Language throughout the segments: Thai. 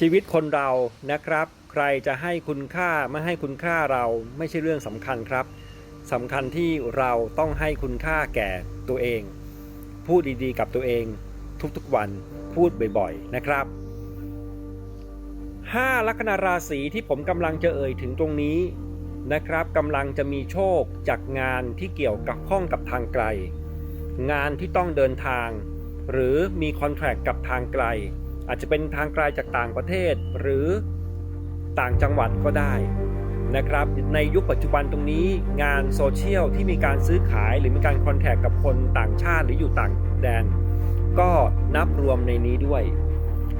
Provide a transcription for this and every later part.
ชีวิตคนเรานะครับ ใครจะให้คุณค่าไม่ให้คุณค่าเราไม่ใช่เรื่องสำคัญครับสำคัญที่เราต้องให้คุณค่าแก่ตัวเอง พูดดีๆกับตัวเองทุกๆวันพูดบ่อยๆนะครับ5ลัคนาราศีที่ผมกำลังจะเอ่ยถึงตรงนี้นะครับกำลังจะมีโชคจากงานที่เกี่ยวกับข้องกับทางไกล งานที่ต้องเดินทาง หรือมีคอนแทรคกับทางไกล อาจจะเป็นทางไกลจากต่างประเทศหรือต่างจังหวัดก็ได้นะครับในยุคปัจจุบันตรงนี้งานโซเชียลที่มีการซื้อขายหรือมีการคอนแทคกับคนต่างชาติหรืออยู่ต่างแดน ก็นับรวมในนี้ด้วย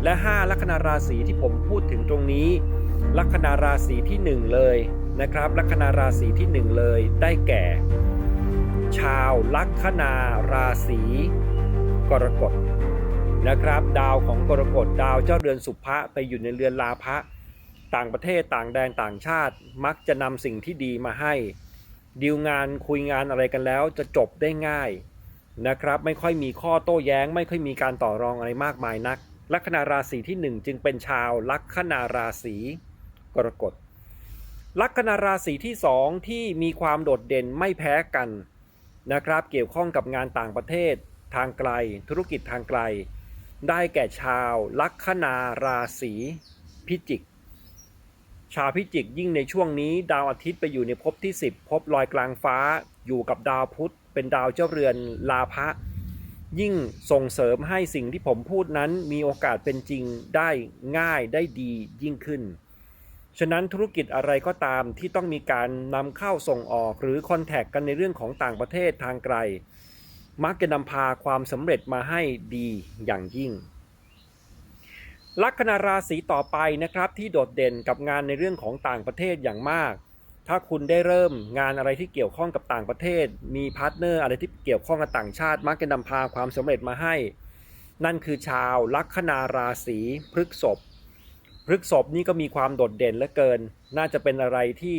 และ 5 ลัคนาราศีที่ผมพูดถึงตรงนี้ ลัคนาราศีที่ 1 เลยนะครับลัคนาราศีที่ 1 เลยได้แก่ ชาวลัคนาราศีกรกฎ นะครับ ดาวของกรกฎดาวเจ้าเรือนสุภะไปอยู่ในเรือนลาภะต่างประเทศต่างแดนต่างชาติ มักจะนำสิ่งที่ดีมาให้ดีลงานคุยงานอะไรกันแล้วจะจบได้ง่ายนะครับไม่ค่อยมีข้อโต้แย้ง ไม่ค่อยมีการต่อรองอะไรมากมายนัก ลัคนาราศีที่ 1 จึงเป็นชาวลัคนาราศีกรกฎลัคนาราศีที่ 2 ที่มีความโดดเด่นไม่แพ้กันนะครับ เกี่ยวข้องกับงานต่างประเทศ ทางไกล ธุรกิจทางไกล ได้แก่ชาวลัคนาราศีพิจิก ชาวพิจิกยิ่งในช่วงนี้ ดาวอาทิตย์ไปอยู่ในภพที่ 10ภพลอยกลางฟ้าอยู่กับดาวพุธเป็นดาวเจ้าเรือนลาภะยิ่งส่งเสริมให้สิ่งที่ผมพูดนั้นมีโอกาสเป็นจริงได้ง่ายได้ดียิ่งขึ้น ฉะนั้นธุรกิจอะไรก็ตามที่ต้องมีการนำเข้าส่งออกหรือคอนแทคกันในเรื่องของต่างประเทศทางไกล มักจะนำพาความสำเร็จมาให้ดีอย่างยิ่ง ลัคนาราศีต่อไปนะครับที่โดดเด่นกับงานในเรื่องของต่างประเทศอย่างมาก ถ้าคุณได้เริ่มงานอะไรที่เกี่ยวข้องกับต่างประเทศ มีพาร์ทเนอร์อะไรที่เกี่ยวข้องกับต่างชาติ มักจะนำพาความสำเร็จมาให้ นั่นคือชาวลัคนาราศีพฤกษภพฤกษภนี่ก็มีความโดดเด่นเหลือเกิน น่าจะเป็นอะไรที่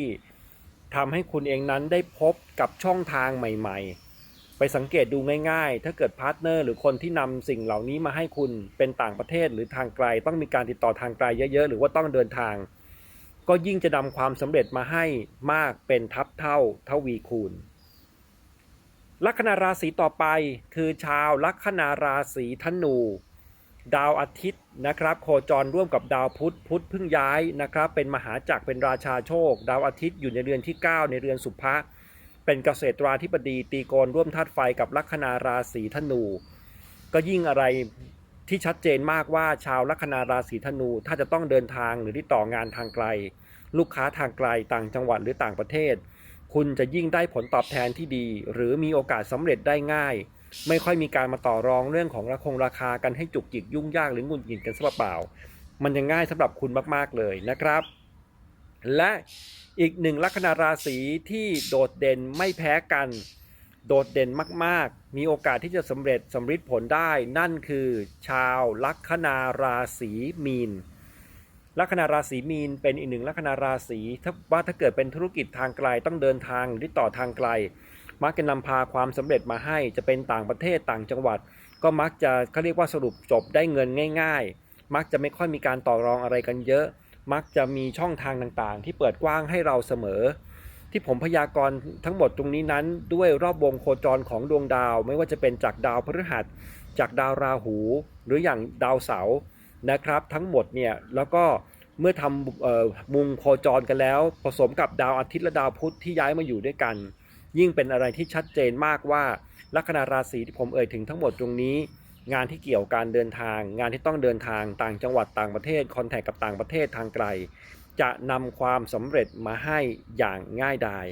ทำให้คุณเองนั้นได้พบกับช่องทางใหม่ ๆ ไปสังเกตดูง่ายๆ ถ้าเกิดพาร์ทเนอร์หรือคนที่นำสิ่งเหล่านี้มาให้คุณเป็นต่างประเทศหรือทางไกล ต้องมีการติดต่อทางไกลเยอะๆ หรือว่าต้องเดินทาง ก็ยิ่งจะนำความสำเร็จมาให้มากเป็นทับเท่าทวีคูณ ลัคนาราศีต่อไปคือชาวลัคนาราศีธนู ดาวอาทิตย์นะครับ โคจรร่วมกับดาวพุธพุธเพิ่งย้ายนะครับ เป็นมหาจักรเป็นราชาโชค ดาวอาทิตย์อยู่ในเรือนที่ 9 ในเรือนสุภะ เป็นเกษตราธิบดีตีโกนร่วมธาตุไฟกับลัคนาราศีธนู ก็ยิ่งอะไรที่ชัดเจนมากว่าชาวลัคนาราศีธนู ถ้าจะต้องเดินทางหรือที่ต่องานทางไกล ลูกค้าทางไกลต่างจังหวัดหรือต่างประเทศ คุณจะยิ่งได้ผลตอบแทนที่ดี หรือมีโอกาสสำเร็จได้ง่าย ไม่ค่อยมีการมาต่อรองเรื่องของราคงราคากันให้จุกจิกยุ่งยากหรือหงุดหงิดกันซะเปล่ามันยังง่ายสำหรับคุณมากๆเลยนะครับ และอีกหนึ่งลัคนาราศีที่โดดเด่นไม่แพ้กัน โดดเด่นมากๆ มีโอกาสที่จะสำเร็จสำฤทธิ์ผลได้ นั่นคือชาวลัคนาราศีมีนลัคนาราศีมีนเป็นอีกหนึ่งลัคนาราศีถ้าว่าถ้าเกิดเป็นธุรกิจทางไกลต้องเดินทางหรือติดต่อทางไกล มักจะนำพาความสำเร็จมาให้จะเป็นต่างประเทศต่างจังหวัด ก็มักจะเขาเรียกว่าสรุปจบได้เงินง่าย ๆ มักจะไม่ค่อยมีการต่อรองอะไรกันเยอะ มักจะมีช่องทางต่างๆ ที่เปิดกว้างให้เราเสมอ ที่ผมพยากรณ์ทั้งหมดตรงนี้นั้น ด้วยรอบวงโคจรของดวงดาว ไม่ว่าจะเป็นจากดาวพฤหัส จากดาวราหู หรืออย่างดาวเสาร์นะครับ ทั้งหมดเนี่ยแล้วก็เมื่อทำออมุมโคจรกันแล้ว ผสมกับดาวอาทิตย์และดาวพุธที่ย้ายมาอยู่ด้วยกัน ยิ่งเป็นอะไรที่ชัดเจนมากว่าลัคนาราศีที่ผมเอ่ยถึงทั้งหมดตรงนี้ งานที่เกี่ยวการเดินทาง งานที่ต้องเดินทางต่างจังหวัดต่างประเทศคอนแทคกับต่างประเทศทางไกล จะนำความสำเร็จมาให้อย่างง่ายดาย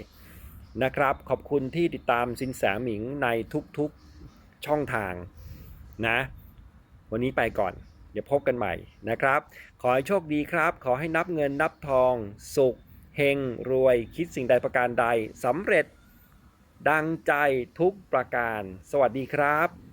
นะครับ ขอบคุณที่ติดตามสินแสหมิงในทุกๆช่องทางนะ วันนี้ไปก่อน เดี๋ยวพบกันใหม่นะครับ ขอให้โชคดีครับ ขอให้นับเงินนับทอง สุขเฮงรวยคิดสิ่งใดประการใดสำเร็จดังใจทุกประการ สวัสดีครับ